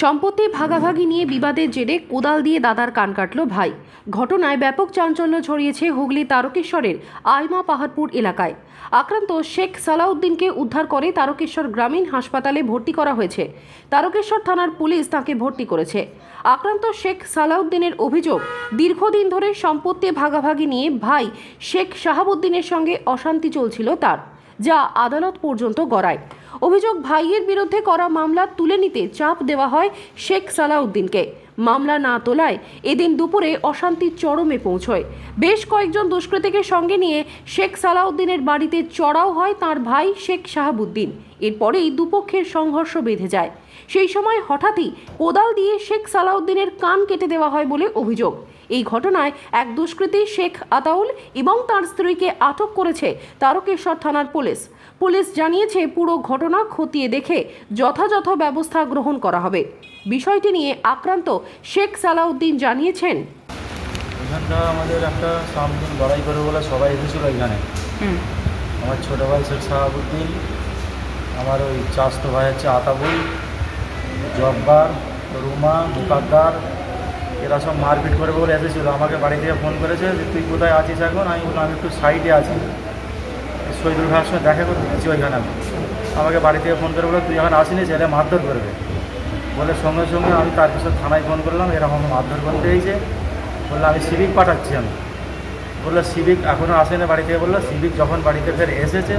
সম্পত্তি ভাগাভাগি নিয়ে বিবাদের জেরে কোদাল দিয়ে দাদার কান কাটল ভাই। ঘটনায় ব্যাপক চাঞ্চল্য ছড়িয়েছে হুগলি তারকেশ্বরের আইমা পাহাড়পুর এলাকায়। আক্রান্ত শেখ সালাউদ্দিনকে উদ্ধার করে তারকেশ্বর গ্রামীণ হাসপাতালে ভর্তি করা হয়েছে। তারকেশ্বর থানার পুলিশ তাকে ভর্তি করেছে। আক্রান্ত শেখ সালাউদ্দিনের অভিযোগ, দীর্ঘদিন ধরে সম্পত্তি ভাগাভাগি নিয়ে ভাই শেখ শাহাবুদ্দিনের সঙ্গে অশান্তি চলছিল তার, যা আদালত পর্যন্ত গড়ায়। অভিযোগ ভাইয়ের বিরুদ্ধে করা মামলা তুলে নিতে চাপ দেওয়া হয় শেখ সালাউদ্দিনকে। মামলা না তোলায় এদিন দুপুরে অশান্তির চরমে পৌঁছয়। বেশ কয়েকজন দুষ্কৃতীকে সঙ্গে নিয়ে শেখ সালাউদ্দিনের বাড়িতে চড়াও হয় তার ভাই শেখ শাহাবুদ্দিন। এরপরেই দুপক্ষের সংঘর্ষ বেঁধে যায়। সেই সময় হঠাৎই কোদাল দিয়ে শেখ সালাউদ্দিনের কান কেটে দেওয়া হয় বলে অভিযোগ। এই ঘটনায় এক দুষ্কৃতী শেখ আতাউল এবং তার স্ত্রীকে আটক করেছে তারকেশ্বর থানার পুলিশ। পুলিশ জানিয়েছে, পুরো ঘটনা খতিয়ে দেখে যথাযথ ব্যবস্থা গ্রহণ করা হবে। বিষয়টি নিয়ে আক্রান্ত শেখ সালাউদ্দিন জানিয়েছেন। এখানটা আমাদের একটা সামদিন লড়াই করে বলে সবাই এসেছিল এখানে। আমার ছোটো ভাই শেখ শাহাবুদ্দিন আমার ওই চাস্তো ভাই হচ্ছে আতাবুল জব্বার রুমা মুকাদ্দার এরা সব মারপিট করে বলে এসেছিল। আমাকে বাড়ি থেকে ফোন করেছে যে তুই কোথায় আছিস এখন? আমি বললাম আমি একটু সাইডে আছি। শহীদুল ভাইয়ের সঙ্গে দেখা করতে গেছি ওইখানে আমি। আমাকে বাড়ি থেকে ফোন করে বলে তুই এখন আসিনি ছেলে মারধর করবে। বলে সঙ্গে সঙ্গে আমি তার পিছনে থানায় ফোন করলাম, এরকম মারধর করতে হয়েছে বলল, আমি সিভিক পাঠাচ্ছি আমি। বলল, সিভিক এখনও আসেনি বাড়ি থেকে? বলল, সিভিক যখন বাড়িতে ফের এসেছে,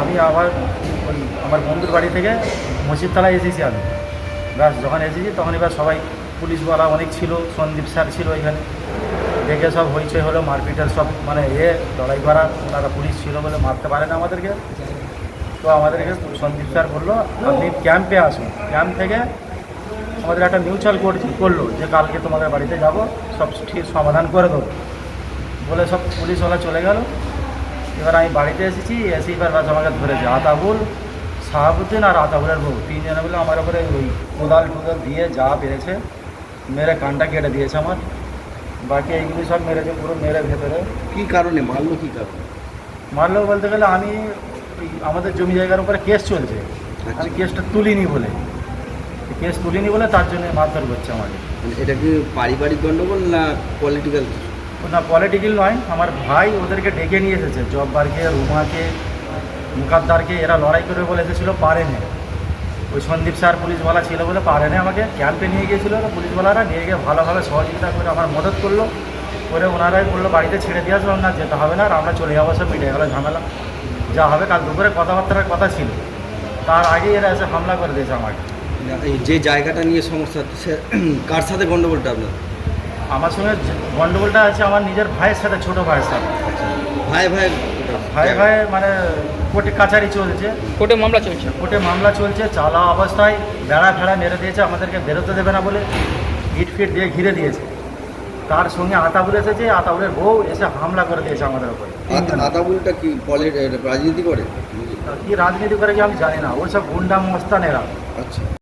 আমি আবার ওই আমার বন্ধুর বাড়ি থেকে মসজিদতলায় এসেছি আমি। ব্যাস, যখন এসেছি তখন এবার সবাই পুলিশওয়ালা অনেক ছিল, সন্দীপ স্যার ছিল এখানে। দেখে সব হইচই হলো, মারপিটের সব মানে এ, লড়াই করা, ওনারা পুলিশ ছিল বলে মারতে পারে না আমাদেরকে। তো আমাদেরকে সন্দীপ স্যার বলল আপনি ক্যাম্পে আসুন। ক্যাম্প থেকে আমাদের একটা মিউচুয়াল কোর্ট করল যে কালকে তোমাদের বাড়িতে যাব সব ঠিক সমাধান করে দেবো। বলে সব পুলিশওয়ালা চলে গেল। এবার আমি বাড়িতে এসেছি এসে এবার বাস আমাকে ধরেছে। আতাবুল শাহাবুদ্দিন আর আতাবুলের বউ। তিনজনে মিলে আমার উপরে ওই কোদাল টুদাল দিয়ে যা পেরেছে মেরে কানটা কেটে দিয়েছে আমার। বাকি এইগুলি সব মেরেছে পুরো মেরে ভেতরে। কী কারণে? মারলো কী কারণে? মারলেও বলতে গেলে আমি আমাদের জমি জায়গার উপরে কেস চলছে। আমি কেসটা তুলিনি বলে। কেস তুলিনি বলে তার জন্য মারধর করছে আমাকে। মানে এটা কি পারিবারিক গন্ডগোল না পলিটিক্যাল না পলিটিক্যাল নয়। আমার ভাই ওদেরকে ডেকে নিয়ে এসেছে। জব্বারকে রুমাকে মুকাদ্দারকে এরা লড়াই করে বলে এসেছিল পারেনি। ওই সন্দীপ স্যার পুলিশওয়ালা ছিল বলে পারেনি আমাকে। ক্যাম্পে নিয়ে গিয়েছিল পুলিশওয়ালারা। নিয়ে গিয়ে ভালোভাবে সহযোগিতা করে আমার মদত করল। করে ওনারাই বলল বাড়িতে ছেড়ে দিয়ে আসলাম না যেতে হবে না আর আমরা চলে যাব সব মিটে গেলো ঝামেলা। যা হবে কাল দুপুরে কথাবার্তার কথা ছিল। তার আগেই এরা এসে হামলা করে দিয়েছে আমাকে। এই যে জায়গাটা নিয়ে সমস্যা সে কার সাথে গন্ডগোলটা আপনার? আমার সঙ্গে গণ্ডগোলটা আছে আমার নিজের ভাইয়ের সাথে ছোটো ভাইয়ের সাথে। ভাই ভাই ভাই ভাই মানে কোর্টে কাছারি চলছে। কোর্টে মামলা চলছে। কোর্টে মামলা চলছে চালা অবস্থায় বেড়া ফেড়া মেরে দিয়েছে আমাদেরকে বেরোতে দেবে না বলে ইট ফিট দিয়ে ঘিরে দিয়েছে। তার সঙ্গে আতাবুল এসেছে আতাবুলের বউ এসে হামলা করে দিয়েছে আমাদের উপরে। আতাউলটা কি রাজনীতি করে? কি রাজনীতি করে কি আমি জানি না ওর সব গুন্ডা মস্তানেরা। আচ্ছা।